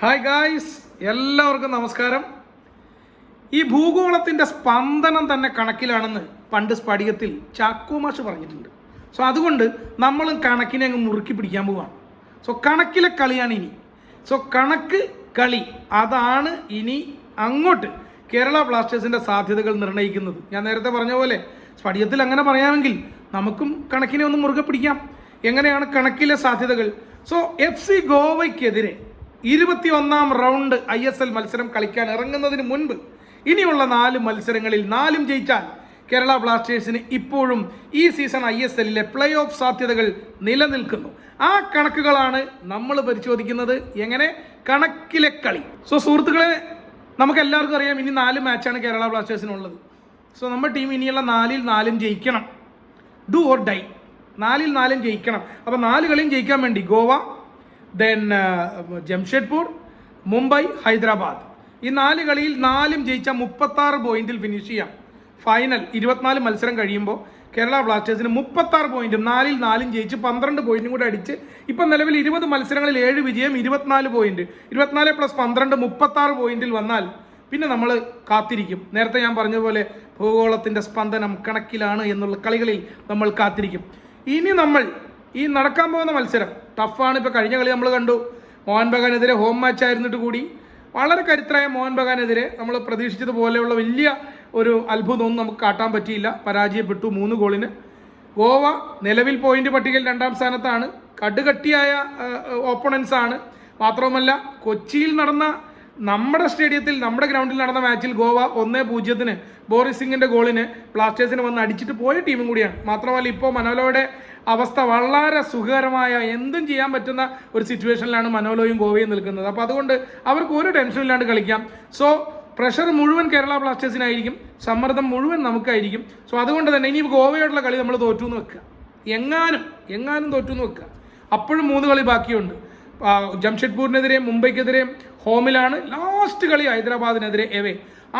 Hi guys എല്ലാവർക്കും നമസ്കാരം. ഈ ഭൂഗോളത്തിന്റെ സ്പന്ദനം തന്നെ കണക്കിലാണെന്ന് പണ്ട് സ്പടികത്തിൽ ചാക്കോമാഷ് പറഞ്ഞിട്ടുണ്ട്. സോ അതുകൊണ്ട് നമ്മളും കണക്കിനെ അങ്ങ് മുറുക്കി പിടിക്കാൻ പോവാണ്. സോ കണക്കിലെ കളിയാണ് ഇനി. സോ കണക്ക് കളി അതാണ് ഇനി അങ്ങോട്ട് കേരള ബ്ലാസ്റ്റേഴ്സിന്റെ സാധ്യതകൾ നിർണയിക്കുന്നത്. ഞാൻ നേരത്തെ പറഞ്ഞ പോലെ സ്പടികത്തിൽ അങ്ങനെ പറയാമെങ്കിൽ നമുക്കും കണക്കിനെ ഒന്ന് മുറുകെ പിടിക്കാം. എങ്ങനെയാണ് കണക്കിലെ സാധ്യതകൾ? സോ എഫ് സി ഗോവയ്ക്കെതിരെ ഇരുപത്തിയൊന്നാം റൗണ്ട് ഐ എസ് എൽ മത്സരം കളിക്കാൻ ഇറങ്ങുന്നതിന് മുൻപ് ഇനിയുള്ള നാല് മത്സരങ്ങളിൽ നാലും ജയിച്ചാൽ കേരള ബ്ലാസ്റ്റേഴ്സിന് ഇപ്പോഴും ഈ സീസൺ ഐ എസ് എല്ലിലെ പ്ലേ ഓഫ് സാധ്യതകൾ നിലനിൽക്കുന്നു. ആ കണക്കുകളാണ് നമ്മൾ പരിശോധിക്കുന്നത്. എങ്ങനെ? കണക്കിലെ കളി. സോ സുഹൃത്തുക്കളെ നമുക്ക് എല്ലാവർക്കും അറിയാം ഇനി നാല് മാച്ചാണ് കേരള ബ്ലാസ്റ്റേഴ്സിനുള്ളത്. സോ നമ്മുടെ ടീം ഇനിയുള്ള നാലിൽ നാലും ജയിക്കണം. ഡു ഓർ ഡൈ നാലിൽ നാലും ജയിക്കണം. അപ്പോൾ നാല് കളിയും ജയിക്കാൻ വേണ്ടി ഗോവ ദെൻ ജംഷഡ്പൂർ മുംബൈ ഹൈദരാബാദ് ഈ നാല് കളിയിൽ നാലും ജയിച്ച മുപ്പത്താറ് പോയിന്റിൽ ഫിനിഷ് ചെയ്യാം. ഫൈനൽ ഇരുപത്തിനാല് മത്സരം കഴിയുമ്പോൾ കേരള ബ്ലാസ്റ്റേഴ്സിന് മുപ്പത്താറ് പോയിന്റും നാലിൽ നാലും ജയിച്ച് പന്ത്രണ്ട് പോയിന്റും കൂടെ അടിച്ച് ഇപ്പം നിലവിൽ ഇരുപത് മത്സരങ്ങളിൽ ഏഴ് വിജയം ഇരുപത്തിനാല് പോയിന്റ് ഇരുപത്തിനാല് പ്ലസ് പന്ത്രണ്ട് മുപ്പത്താറ് പോയിന്റിൽ വന്നാൽ പിന്നെ നമ്മൾ കാത്തിരിക്കും. നേരത്തെ ഞാൻ പറഞ്ഞതുപോലെ ഭൂഗോളത്തിന്റെ സ്പന്ദനം കണക്കിലാണ് എന്നുള്ള കളികളിൽ നമ്മൾ കാത്തിരിക്കും. ഇനി നമ്മൾ ഈ നടക്കാൻ പോകുന്ന മത്സരം. ടഫാണ്. ഇപ്പോൾ കഴിഞ്ഞ കളി നമ്മൾ കണ്ടു. മോഹൻ ബഗാനെതിരെ ഹോം മാച്ച് ആയിരുന്നിട്ട് കൂടി. വളരെ കരുത്തരായ മോഹൻ ബഗാനെതിരെ നമ്മൾ പ്രതീക്ഷിച്ചതുപോലെയുള്ള വലിയ ഒരു അത്ഭുതമൊന്നും നമുക്ക് കാട്ടാൻ പറ്റിയില്ല. പരാജയപ്പെട്ടു മൂന്ന് ഗോളിന് ഗോവ നിലവിൽ പോയിന്റ് പട്ടികയിൽ രണ്ടാം സ്ഥാനത്താണ്. കടുകട്ടിയായ ഓപ്പണൻസ് ആണ്. മാത്രവുമല്ല കൊച്ചിയിൽ നടന്ന നമ്മുടെ സ്റ്റേഡിയത്തിൽ നമ്മുടെ ഗ്രൗണ്ടിൽ നടന്ന മാച്ചിൽ ഗോവ ഒന്നേ പൂജ്യത്തിന് ബോറിസ് ഗോളിന് ബ്ലാസ്റ്റേഴ്സിന് വന്ന് അടിച്ചിട്ട് പോയ ടീമും കൂടിയാണ്. മാത്രമല്ല ഇപ്പോൾ മനോലോയുടെ അവസ്ഥ വളരെ സുഖകരമായ എന്തും ചെയ്യാൻ പറ്റുന്ന ഒരു സിറ്റുവേഷനിലാണ് മനോലോയും ഗോവയും നിൽക്കുന്നത്. അപ്പോൾ അതുകൊണ്ട് അവർക്ക് ഒരു ടെൻഷനും ഇല്ലാണ്ട് കളിക്കാം. സോ പ്രഷർ മുഴുവൻ കേരള ബ്ലാസ്റ്റേഴ്സിനായിരിക്കും സമ്മർദ്ദം മുഴുവൻ നമുക്കായിരിക്കും. സോ അതുകൊണ്ട് തന്നെ ഇനി ഗോവയോടുള്ള കളി നമ്മൾ തോറ്റു എന്ന് വെക്കുക. എങ്ങാനും എങ്ങാനും തോറ്റു എന്ന് വെക്കുക. അപ്പോഴും മൂന്ന് കളി ബാക്കിയുണ്ട്. ജംഷഡ്പൂരിനെതിരെയും ജംഷഡ്പൂരിനെതിരെ മുംബൈക്കെതിരെ ഹോമിലാണ് ലാസ്റ്റ് കളി ഹൈദരാബാദിനെതിരെ എവേ.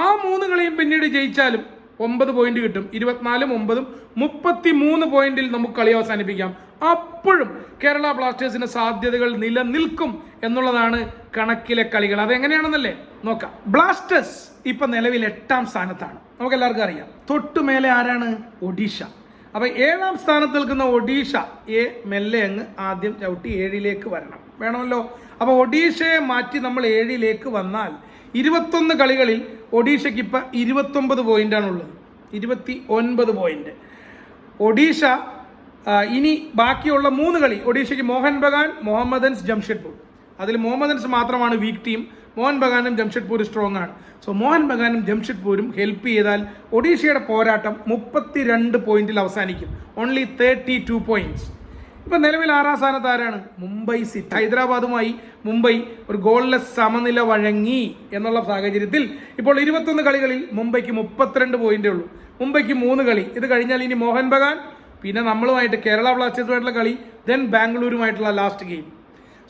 ആ മൂന്ന് കളിയും പിന്നീട് ജയിച്ചാലും ഒമ്പത് പോയിന്റ് കിട്ടും. ഇരുപത്തിനാലും ഒമ്പതും മുപ്പത്തി മൂന്ന് പോയിന്റിൽ നമുക്ക് കളി അവസാനിപ്പിക്കാം. അപ്പോഴും കേരള ബ്ലാസ്റ്റേഴ്സിന് സാധ്യതകൾ നിലനിൽക്കും എന്നുള്ളതാണ് കണക്കിലെ കളികൾ. അതെങ്ങനെയാണെന്നല്ലേ? നോക്കാം. ബ്ലാസ്റ്റേഴ്സ് ഇപ്പൊ നിലവിൽ എട്ടാം സ്ഥാനത്താണ്. നമുക്ക് എല്ലാവർക്കും അറിയാം തൊട്ടുമേലെ ആരാണ്? ഒഡീഷ. അപ്പൊ ഏഴാം സ്ഥാനത്ത് നിൽക്കുന്ന ഒഡീഷ എ മെല്ലെ അങ്ങ് ആദ്യം ചവിട്ടി ഏഴിലേക്ക് വരണം. വേണമല്ലോ. അപ്പൊ ഒഡീഷയെ മാറ്റി നമ്മൾ ഏഴിലേക്ക് വന്നാൽ ഇരുപത്തൊന്ന് കളികളിൽ ഒഡീഷയ്ക്ക് ഇപ്പം ഇരുപത്തൊമ്പത് പോയിന്റാണുള്ളത് ഇരുപത്തി ഒൻപത് പോയിന്റ് ഒഡീഷ ഇനി ബാക്കിയുള്ള മൂന്ന് കളി ഒഡീഷയ്ക്ക് മോഹൻ ബഗാൻ മുഹമ്മദൻസ് ജംഷഡ്പൂർ. അതിൽ മുഹമ്മദൻസ് മാത്രമാണ് വീക്ക് ടീം മോഹൻ ബഗാനും ജംഷഡ്പൂർ സ്ട്രോങ് ആണ്. സോ മോഹൻ ബഗാനും ജംഷഡ്പൂരും ഹെൽപ്പ് ചെയ്താൽ ഒഡീഷയുടെ പോരാട്ടം മുപ്പത്തി രണ്ട് പോയിന്റിൽ അവസാനിക്കും. ഓൺലി തേർട്ടി ടു പോയിന്റ്സ് ഇപ്പൊ നിലവിൽ ആറാം സ്ഥാനത്ത് ആരാണ്? മുംബൈ സിറ്റി. ഹൈദരാബാദുമായി മുംബൈ ഒരു ഗോൾലെസ് സമനില വഴങ്ങി എന്നുള്ള സാഹചര്യത്തിൽ ഇപ്പോൾ ഇരുപത്തൊന്ന് കളികളിൽ മുംബൈക്ക് മുപ്പത്തിരണ്ട് പോയിന്റേ ഉള്ളൂ. മുംബൈക്ക് മൂന്ന് കളി. ഇത് കഴിഞ്ഞാൽ ഇനി മോഹൻ ബഗാൻ പിന്നെ നമ്മളുമായിട്ട് കേരള ബ്ലാസ്റ്റേഴ്സുമായിട്ടുള്ള കളി ദെൻ ബാംഗ്ലൂരുമായിട്ടുള്ള ലാസ്റ്റ് ഗെയിം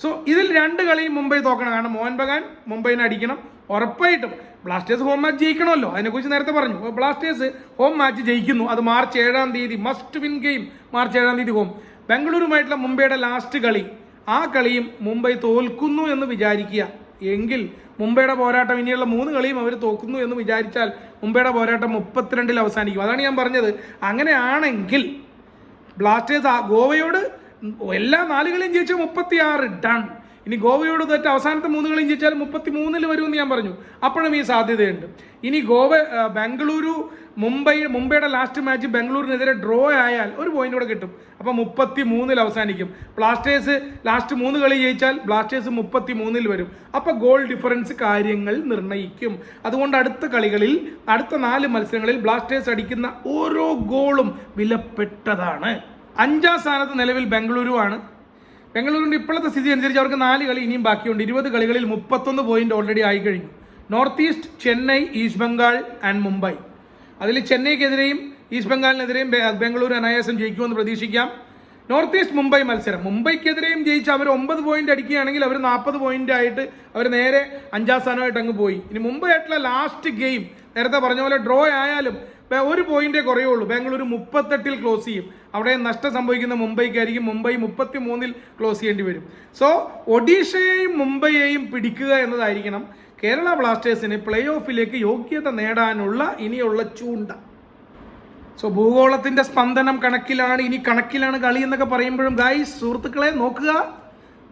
സോ ഇതിൽ രണ്ട് കളിയും മുംബൈ തോക്കണം. കാരണം മോഹൻ ബഗാൻ മുംബൈനെ അടിക്കണം. ഉറപ്പായിട്ടും ബ്ലാസ്റ്റേഴ്സ് ഹോം മാച്ച് ജയിക്കണമല്ലോ. അതിനെക്കുറിച്ച് നേരത്തെ പറഞ്ഞു. ബ്ലാസ്റ്റേഴ്സ് ഹോം മാച്ച് ജയിക്കുന്നു. അത് മാർച്ച് ഏഴാം തീയതി മസ്റ്റ് വിൻ ഗെയിം മാർച്ച് ഏഴാം തീയതി ഹോം ബാംഗ്ലൂരുമായിട്ടുള്ള മുംബൈയുടെ ലാസ്റ്റ് കളി. ആ കളിയും മുംബൈ തോൽക്കുന്നു എന്ന് വിചാരിക്കുക. എങ്കിൽ മുംബൈയുടെ പോരാട്ടം ഇനിയുള്ള മൂന്ന് കളിയും അവർ തോക്കുന്നു എന്ന് വിചാരിച്ചാൽ മുംബൈയുടെ പോരാട്ടം മുപ്പത്തിരണ്ടിൽ അവസാനിക്കും. അതാണ് ഞാൻ പറഞ്ഞത്. അങ്ങനെയാണെങ്കിൽ ബ്ലാസ്റ്റേഴ്സ് ഗോവയോട് എല്ലാ നാല് കളിയും ജയിച്ച് മുപ്പത്തിയാറ് ഡൺ ഇനി ഗോവയോട് തോറ്റ അവസാനത്തെ മൂന്ന് കളിയും ജയിച്ചാൽ മുപ്പത്തി മൂന്നിൽ വരുമെന്ന് ഞാൻ പറഞ്ഞു. അപ്പോഴും ഈ സാധ്യതയുണ്ട്. ഇനി ഗോവ ബംഗളൂരു മുംബൈ മുംബൈയുടെ ലാസ്റ്റ് മാച്ച് ബാംഗ്ലൂരിനെതിരെ ഡ്രോ ആയാൽ ഒരു പോയിന്റ് കൂടെ കിട്ടും. അപ്പോൾ മുപ്പത്തി മൂന്നിൽ അവസാനിക്കും. ബ്ലാസ്റ്റേഴ്സ് ലാസ്റ്റ് മൂന്ന് കളി ജയിച്ചാൽ ബ്ലാസ്റ്റേഴ്സ് മുപ്പത്തി മൂന്നിൽ വരും. അപ്പോൾ ഗോൾ ഡിഫറൻസ് കാര്യങ്ങൾ നിർണയിക്കും അതുകൊണ്ട് അടുത്ത കളികളിൽ അടുത്ത നാല് മത്സരങ്ങളിൽ ബ്ലാസ്റ്റേഴ്സ് അടിക്കുന്ന ഓരോ ഗോളും വിലപ്പെട്ടതാണ്. അഞ്ചാം സ്ഥാനത്ത് നിലവിൽ ബംഗളൂരു ആണ് ബംഗളൂരിന്റെ ഇപ്പോഴത്തെ സ്ഥിതി അനുസരിച്ച് അവർക്ക് നാല് കളി ഇനിയും ബാക്കിയുണ്ട്. ഇരുപത് കളികളിൽ മുപ്പത്തൊന്ന് പോയിന്റ് ഓൾറെഡി ആയി കഴിഞ്ഞു. North east Chennai east Bengal and Mumbai അതിൽ ചെന്നൈക്കെതിരെയും ഈസ്റ്റ് ബംഗാളിനെതിരെയും ബംഗളൂരു അനായാസം ജയിക്കുമെന്ന് പ്രതീക്ഷിക്കാം. നോർത്ത് ഈസ്റ്റ് മുംബൈ മത്സരം. മുംബൈക്കെതിരെയും ജയിച്ച് അവർ ഒമ്പത് പോയിന്റ് അടിക്കുകയാണെങ്കിൽ അവർ നാൽപ്പത് പോയിന്റ് ആയിട്ട് അവർ നേരെ അഞ്ചാം സ്ഥാനമായിട്ട് അങ്ങ് പോയി. ഇനി മുംബൈ ആയിട്ടുള്ള ലാസ്റ്റ് ഗെയിം നേരത്തെ പറഞ്ഞ പോലെ ഡ്രോ ആയാലും ഒരു പോയിന്റേ കുറയുള്ളൂ. ബാംഗ്ലൂർ മുപ്പത്തെട്ടിൽ ക്ലോസ് ചെയ്യും. അവിടെ നഷ്ടം സംഭവിക്കുന്ന മുംബൈക്കായിരിക്കും. മുംബൈ മുപ്പത്തി മൂന്നിൽ ക്ലോസ് ചെയ്യേണ്ടി വരും. സോ ഒഡീഷയെയും മുംബൈയെയും പിടിക്കുക എന്നതായിരിക്കണം കേരള ബ്ലാസ്റ്റേഴ്സിന് പ്ലേ ഓഫിലേക്ക് യോഗ്യത നേടാനുള്ള ഇനിയുള്ള ചൂണ്ട. സോ ഭൂഗോളത്തിന്റെ സ്പന്ദനം കണക്കിലാണ്. ഇനി കണക്കിലാണ് കളി എന്നൊക്കെ പറയുമ്പോഴും ഗായ്സ് സുഹൃത്തുക്കളെ നോക്കുക.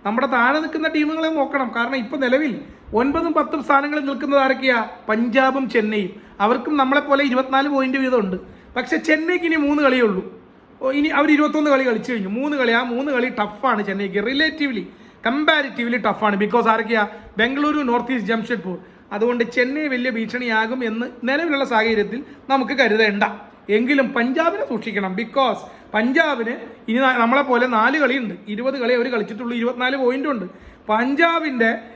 നമ്മുടെ താഴെ നിൽക്കുന്ന ടീമുകളെ നോക്കണം. കാരണം ഇപ്പൊ നിലവിൽ ഒൻപതും പത്തും സ്ഥാനങ്ങളിൽ നിൽക്കുന്നത് ആരൊക്കെയാ? പഞ്ചാബും ചെന്നൈയും. അവർക്കും നമ്മളെ പോലെ ഇരുപത്തിനാല് പോയിന്റ് വീതമുണ്ട്. പക്ഷെ ചെന്നൈക്ക് ഇനി മൂന്ന് കളിയേ ഉള്ളൂ. ഇനി അവർ ഇരുപത്തൊന്ന് കളി കളിച്ചു കഴിഞ്ഞു. മൂന്ന് കളി ആ മൂന്ന് കളി ടഫാണ് ചെന്നൈക്ക്. റിലേറ്റീവ്ലി കമ്പാരിറ്റീവ്ലി ടഫാണ്. ബിക്കോസ് ആരൊക്കെയാ? ബംഗളൂരു നോർത്ത് ഈസ്റ്റ് ജംഷഡ്പൂർ അതുകൊണ്ട് ചെന്നൈ വലിയ ഭീഷണിയാകും എന്ന് നിലവിലുള്ള സാഹചര്യത്തിൽ നമുക്ക് കരുതേണ്ട. എങ്കിലും പഞ്ചാബിനെ സൂക്ഷിക്കണം. ബിക്കോസ് പഞ്ചാബിന് ഇനി നമ്മളെ പോലെ നാല് കളിയുണ്ട്. ഇരുപത് കളി അവർ കളിച്ചിട്ടുള്ളൂ. ഇരുപത്തിനാല് ഉണ്ട്. പഞ്ചാബിന്റെ ആ,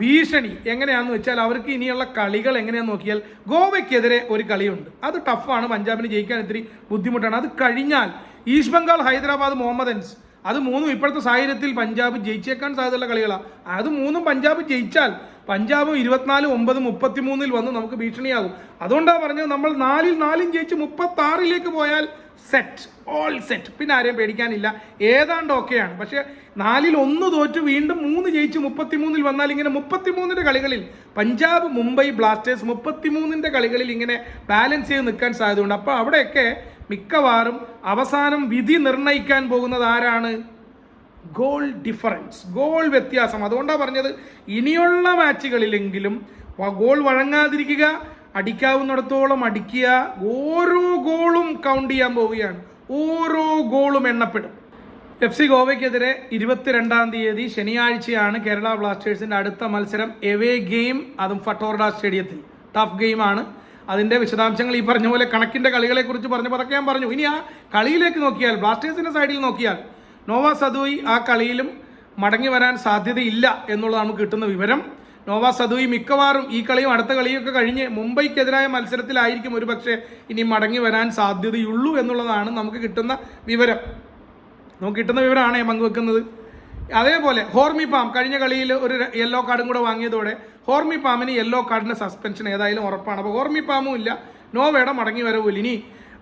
ഭീഷണി എങ്ങനെയാണെന്ന് വെച്ചാൽ അവർക്ക് ഇനിയുള്ള കളികൾ എങ്ങനെയാണെന്ന് നോക്കിയാൽ ഗോവയ്ക്കെതിരെ ഒരു കളിയുണ്ട്. അത് ടഫാണ്. പഞ്ചാബിന് ജയിക്കാൻ ഇത്തിരി ബുദ്ധിമുട്ടാണ്. അത് കഴിഞ്ഞാൽ ഈസ്റ്റ് ബംഗാൾ ഹൈദരാബാദ് മുഹമ്മദൻസ് അത് മൂന്നും ഇപ്പോഴത്തെ സാഹചര്യത്തിൽ പഞ്ചാബ് ജയിച്ചേക്കാൻ സാധ്യതയുള്ള കളികളാണ് അത് മൂന്നും പഞ്ചാബ് ജയിച്ചാൽ പഞ്ചാബും ഇരുപത്തിനാല് ഒമ്പത് മുപ്പത്തിമൂന്നിൽ വന്ന് നമുക്ക് ഭീഷണിയാകും. അതുകൊണ്ടാണ് പറഞ്ഞത് നമ്മൾ നാലിൽ നാലും ജയിച്ച് മുപ്പത്തി ആറിലേക്ക് പോയാൽ സെറ്റ് ഓൾ സെറ്റ് പിന്നെ ആരെയും പേടിക്കാനില്ല. ഏതാണ്ട് ഓക്കെയാണ്. പക്ഷേ നാലിൽ ഒന്ന് തോറ്റ് വീണ്ടും മൂന്ന് ജയിച്ച് മുപ്പത്തിമൂന്നിൽ വന്നാൽ ഇങ്ങനെ മുപ്പത്തിമൂന്നിന്റെ കളികളിൽ പഞ്ചാബ് മുംബൈ ബ്ലാസ്റ്റേഴ്സ് മുപ്പത്തിമൂന്നിന്റെ കളികളിൽ ഇങ്ങനെ ബാലൻസ് ചെയ്ത് നിൽക്കാൻ സാധ്യതയുണ്ട്. അപ്പോൾ അവിടെയൊക്കെ മിക്കവാറും അവസാനം വിധി നിർണയിക്കാൻ പോകുന്നത് ആരാണ്? Goal difference. ഗോൾ വ്യത്യാസം. അതുകൊണ്ടാണ് പറഞ്ഞത് ഇനിയുള്ള മാച്ചുകളിലെങ്കിലും ഗോൾ വഴങ്ങാതിരിക്കുക അടിക്കാവുന്നിടത്തോളം അടിക്കുക ഓരോ ഗോളും കൗണ്ട് ചെയ്യാൻ പോവുകയാണ്. ഓരോ ഗോളും എണ്ണപ്പെടും. എഫ് സി ഗോവയ്ക്കെതിരെ ഇരുപത്തിരണ്ടാം തീയതി ശനിയാഴ്ചയാണ് കേരള ബ്ലാസ്റ്റേഴ്സിന്റെ അടുത്ത മത്സരം എവേ ഗെയിം അതും ഫട്ടോർഡ സ്റ്റേഡിയത്തിൽ. ടഫ് ഗെയിമാണ്. അതിന്റെ വിശദാംശങ്ങൾ ഈ പറഞ്ഞ പോലെ കണക്കിന്റെ കളികളെക്കുറിച്ച് പറഞ്ഞപ്പോൾ അതൊക്കെ ഞാൻ പറഞ്ഞു. ഇനി ആ കളിയിലേക്ക് നോക്കിയാൽ ബ്ലാസ്റ്റേഴ്സിന്റെ സൈഡിൽ നോക്കിയാൽ നോവ സദുയി ആ കളിയിലും മടങ്ങി വരാൻ സാധ്യതയില്ല എന്നുള്ളത് നമുക്ക് കിട്ടുന്ന വിവരം. നോവ സദുയി മിക്കവാറും ഈ കളിയും അടുത്ത കളിയൊക്കെ കഴിഞ്ഞ് മുംബൈക്കെതിരായ മത്സരത്തിലായിരിക്കും ഒരു പക്ഷേ ഇനി മടങ്ങി വരാൻ സാധ്യതയുള്ളൂ എന്നുള്ളതാണ് നമുക്ക് കിട്ടുന്ന വിവരം. നമുക്ക് കിട്ടുന്ന വിവരമാണ് പങ്കുവെക്കുന്നത്. അതേപോലെ ഹോർമി പാം കഴിഞ്ഞ കളിയിൽ ഒരു യെല്ലോ കാർഡും കൂടെ വാങ്ങിയതോടെ ഹോർമി പാമിന് യെല്ലോ കാർഡിന് സസ്പെൻഷൻ ഏതായാലും ഉറപ്പാണ്. അപ്പോൾ ഹോർമി പാമും ഇല്ല. നോവയുടെ മടങ്ങി വരവില്ല ഇനി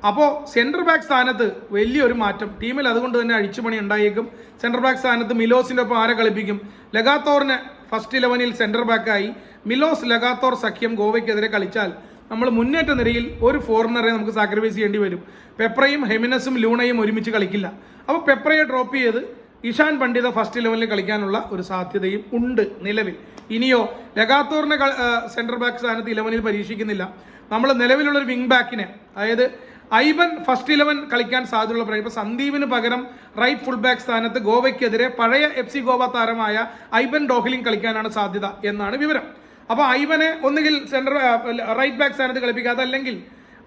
അപ്പോൾ സെന്റർ ബാക്ക് സ്ഥാനത്ത് വലിയൊരു മാറ്റം. ടീമിൽ അതുകൊണ്ട് തന്നെ അഴിച്ചുപണി ഉണ്ടായേക്കും. സെന്റർ ബാക്ക് സ്ഥാനത്ത് മിലോസിന്റെ ഒപ്പം ആരെ കളിപ്പിക്കും? ലഗാത്തോറിന് ഫസ്റ്റ് ഇലവനിൽ സെന്റർ ബാക്കായി മിലോസ് ലഗാത്തോർ സഖ്യം ഗോവയ്ക്കെതിരെ കളിച്ചാൽ നമ്മൾ മുന്നേറ്റ നിരയിൽ ഒരു ഫോറിനറെ നമുക്ക് സാക്രിഫൈസ് ചെയ്യേണ്ടി വരും. പെപ്രയും ഹെമിനസും ലൂണയും ഒരുമിച്ച് കളിക്കില്ല. അപ്പോൾ പെപ്രയെ ഡ്രോപ്പ് ചെയ്ത് ഇഷാൻ പണ്ഡിത ഫസ്റ്റ് ഇലവനിൽ കളിക്കാനുള്ള ഒരു സാധ്യതയും ഉണ്ട് നിലവിൽ. ഇനിയോ ലഗാത്തോറിനെ സെൻട്രൽ ബാക്ക് സ്ഥാനത്ത് ഇലവനിൽ പരീക്ഷിക്കുന്നില്ല. നമ്മൾ നിലവിലുള്ള ഒരു വിങ് ബാക്കിനെ അതായത് ഐബൻ ഫസ്റ്റ് ഇലവൻ കളിക്കാൻ സാധ്യതയുള്ള പ്രായം ഇപ്പോൾ സന്ദീപിന് പകരം റൈറ്റ് ഫുൾ ബാക്ക് സ്ഥാനത്ത് ഗോവയ്ക്കെതിരെ പഴയ എഫ് സി ഗോവ താരമായ ഐബൻ ഡോഹ്ലിംഗ് കളിക്കാനാണ് സാധ്യത എന്നാണ് വിവരം. അപ്പോൾ ഐബനെ ഒന്നുകിൽ സെൻട്രൽ റൈറ്റ് ബാക്ക് സ്ഥാനത്ത് കളിപ്പിക്കുക അതല്ലെങ്കിൽ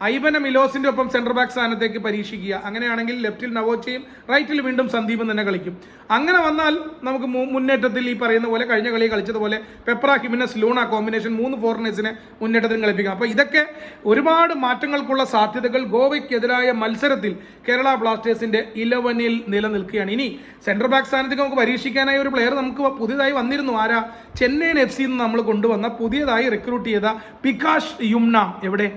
ഐബനെ മിലോസിന്റെ ഒപ്പം സെന്റർ ബാക്ക് സ്ഥാനത്തേക്ക് പരീക്ഷിക്കുക. അങ്ങനെയാണെങ്കിൽ ലെഫ്റ്റിൽ നവോച്ചയും റൈറ്റിൽ വീണ്ടും സന്ദീപും തന്നെ കളിക്കും. അങ്ങനെ വന്നാൽ നമുക്ക് മുന്നേറ്റത്തിൽ ഈ പറയുന്ന പോലെ കഴിഞ്ഞ കളി കളിച്ചതുപോലെ പെപ്ര ഹിമിനസ് ലൂണ കോമ്പിനേഷൻ മൂന്ന് ഫോറിനേഴ്സിനെ മുന്നേറ്റത്തിന് കളിപ്പിക്കാം. അപ്പോൾ ഇതൊക്കെ ഒരുപാട് മാറ്റങ്ങൾക്കുള്ള സാധ്യതകൾ ഗോവയ്ക്കെതിരായ മത്സരത്തിൽ കേരള ബ്ലാസ്റ്റേഴ്സിന്റെ ഇലവനിൽ നിലനിൽക്കുകയാണ്. ഇനി സെന്റർ ബാക്ക് സ്ഥാനത്തേക്ക് നമുക്ക് പരീക്ഷിക്കാനായി ഒരു പ്ലെയർ നമുക്ക് പുതിയതായി വന്നിരുന്നു. ആരാ? ചെന്നൈയിൻ എഫ് സിന്ന് നമ്മൾ കൊണ്ടുവന്ന പുതിയതായി റിക്രൂട്ട് ചെയ്ത പികാഷ് യുംന. എവിടെ?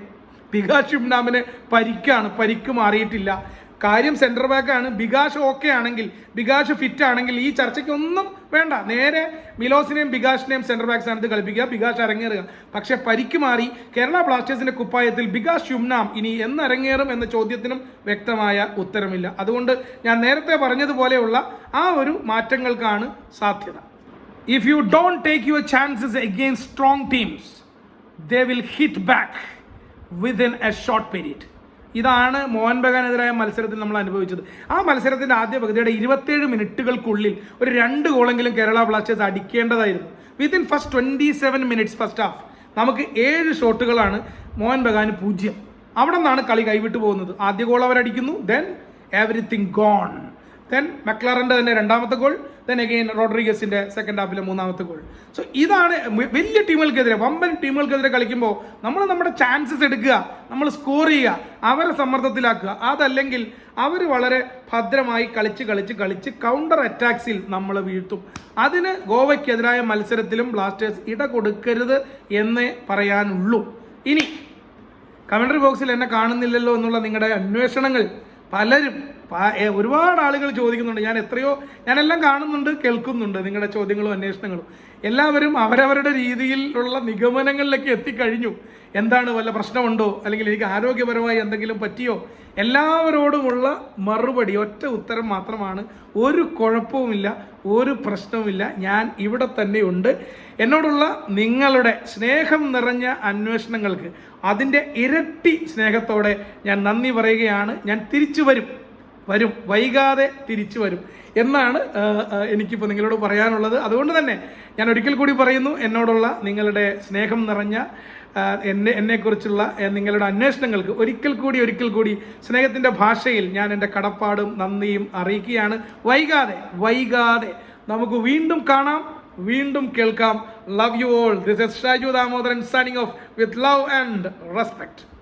ബികാഷ് ഇബ്നാമിന് പരിക്കാണ് പരിക്ക് മാറിയിട്ടില്ല. കാര്യം സെന്റർ ബാക്കാണ് ബികാഷ് ഓക്കെ ആണെങ്കിൽ ബികാഷ് ഫിറ്റ് ആണെങ്കിൽ ഈ ചർച്ചയ്ക്കൊന്നും വേണ്ട. നേരെ മിലോസിനെയും ബികാഷിനെയും സെന്റർ ബാക്ക് സ്ഥാനത്ത് കളിപ്പിക്കുക. ബികാഷ് അരങ്ങേറുക. പക്ഷേ പരിക്ക് മാറി. കേരള ബ്ലാസ്റ്റേഴ്സിന്റെ കുപ്പായത്തിൽ ബികാഷ് യുംനാം ഇനി എന്ന് അരങ്ങേറും എന്ന ചോദ്യത്തിനും വ്യക്തമായ ഉത്തരമില്ല. അതുകൊണ്ട് ഞാൻ നേരത്തെ പറഞ്ഞതുപോലെയുള്ള ആ ഒരു മാറ്റങ്ങൾക്കാണ് സാധ്യത. If you don't take your chances against strong teams they will hit back within a short period ഇതാണ് മോഹൻ ബഗാനെതിരായ മത്സരത്തിൽ നമ്മൾ അനുഭവിച്ചത്. ആ മത്സരത്തിന്റെ ആദ്യ പകുതിയുടെ ഇരുപത്തേഴ് മിനിറ്റുകൾക്കുള്ളിൽ ഒരു രണ്ട് ഗോളെങ്കിലും Kerala Blasters അടിക്കേണ്ടതായിരുന്നു. Within first twenty seven minutes first half നമുക്ക് ഏഴ് ഷോട്ടുകളാണ് മോഹൻ ബഗാന് പൂജ്യം. അവിടെ നിന്നാണ് കളി കൈവിട്ടു പോകുന്നത്. ആദ്യ ഗോൾ അവരടിക്കുന്നു ദെൻ എവറിത്തിങ് ഗോൺ ദെൻ മക്ലാറിന്റെ തന്നെ രണ്ടാമത്തെ ഗോൾ ദെൻ അഗെയിൻ റോഡ്രിഗസിന്റെ സെക്കൻഡ് ഹാഫിലെ മൂന്നാമത്തെ ഗോൾ സോ ഇതാണ് വലിയ ടീമുകൾക്കെതിരെ വമ്പൻ ടീമുകൾക്കെതിരെ കളിക്കുമ്പോൾ നമ്മൾ നമ്മുടെ ചാൻസസ് എടുക്കുക നമ്മൾ സ്കോർ ചെയ്യുക അവരെ സമ്മർദ്ദത്തിലാക്കുക. അതല്ലെങ്കിൽ അവർ വളരെ ഭദ്രമായി കളിച്ച് കളിച്ച് കളിച്ച് കൗണ്ടർ അറ്റാക്സിൽ നമ്മൾ വീഴ്ത്തും. അതിന് ഗോവയ്ക്കെതിരായ മത്സരത്തിലും ബ്ലാസ്റ്റേഴ്സ് ഇട കൊടുക്കരുത് എന്നേ പറയാനുള്ളൂ. ഇനി കമൻട്രി ബോക്സിൽ എന്നെ കാണുന്നില്ലല്ലോ എന്നുള്ള നിങ്ങളുടെ അന്വേഷണങ്ങൾ പലരും ഒരുപാട് ആളുകൾ ചോദിക്കുന്നുണ്ട്. ഞാൻ എത്രയോ ഞാനെല്ലാം കാണുന്നുണ്ട് കേൾക്കുന്നുണ്ട് നിങ്ങളുടെ ചോദ്യങ്ങളും അന്വേഷണങ്ങളും. എല്ലാവരും അവരവരുടെ രീതിയിലുള്ള നിഗമനങ്ങളിലേക്ക് എത്തിക്കഴിഞ്ഞു. എന്താണ് വല്ല പ്രശ്നമുണ്ടോ? അല്ലെങ്കിൽ എനിക്ക് ആരോഗ്യപരമായി എന്തെങ്കിലും പറ്റിയോ? എല്ലാവരോടുമുള്ള മറുപടി ഒറ്റ ഉത്തരം മാത്രമാണ്. ഒരു കുഴപ്പവുമില്ല ഒരു പ്രശ്നവുമില്ല. ഞാൻ ഇവിടെ തന്നെയുണ്ട്. എന്നോടുള്ള നിങ്ങളുടെ സ്നേഹം നിറഞ്ഞ അന്വേഷണങ്ങൾക്ക് അതിന്റെ ഇരട്ടി സ്നേഹത്തോടെ ഞാൻ നന്ദി പറയുകയാണ്. ഞാൻ തിരിച്ചു വരും. വരും. വൈകാതെ തിരിച്ചു വരും. എന്നാണ് എനിക്കിപ്പോൾ നിങ്ങളോട് പറയാനുള്ളത്. അതുകൊണ്ട് തന്നെ ഞാൻ ഒരിക്കൽ കൂടി പറയുന്നു എന്നോടുള്ള നിങ്ങളുടെ സ്നേഹം നിറഞ്ഞ എന്നെ എന്നെക്കുറിച്ചുള്ള നിങ്ങളുടെ അന്വേഷണങ്ങൾക്ക് ഒരിക്കൽ കൂടി ഒരിക്കൽ കൂടി സ്നേഹത്തിന്റെ ഭാഷയിൽ ഞാൻ എന്റെ കടപ്പാടും നന്ദിയും അറിയിക്കുകയാണ്. വൈകാതെ വൈകാതെ നമുക്ക് വീണ്ടും കാണാം വീണ്ടും കേൾക്കാം. Love you all this S Shaju Damodaran signing off with love and respect